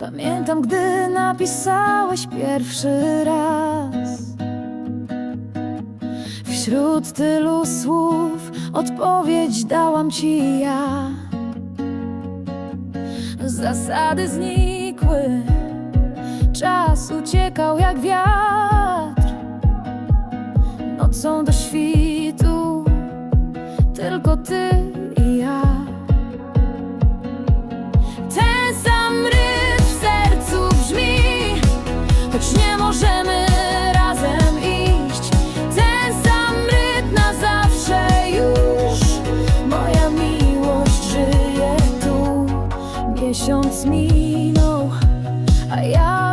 Pamiętam, gdy napisałeś pierwszy raz. Wśród tylu słów odpowiedź dałam ci ja. Zasady znikły, czas uciekał jak wiatr. Nocą do świtu, tylko ty Choć nie możemy razem iść. Ten sam rytm na zawsze już. Moja miłość żyje tu. Miesiąc minął, a ja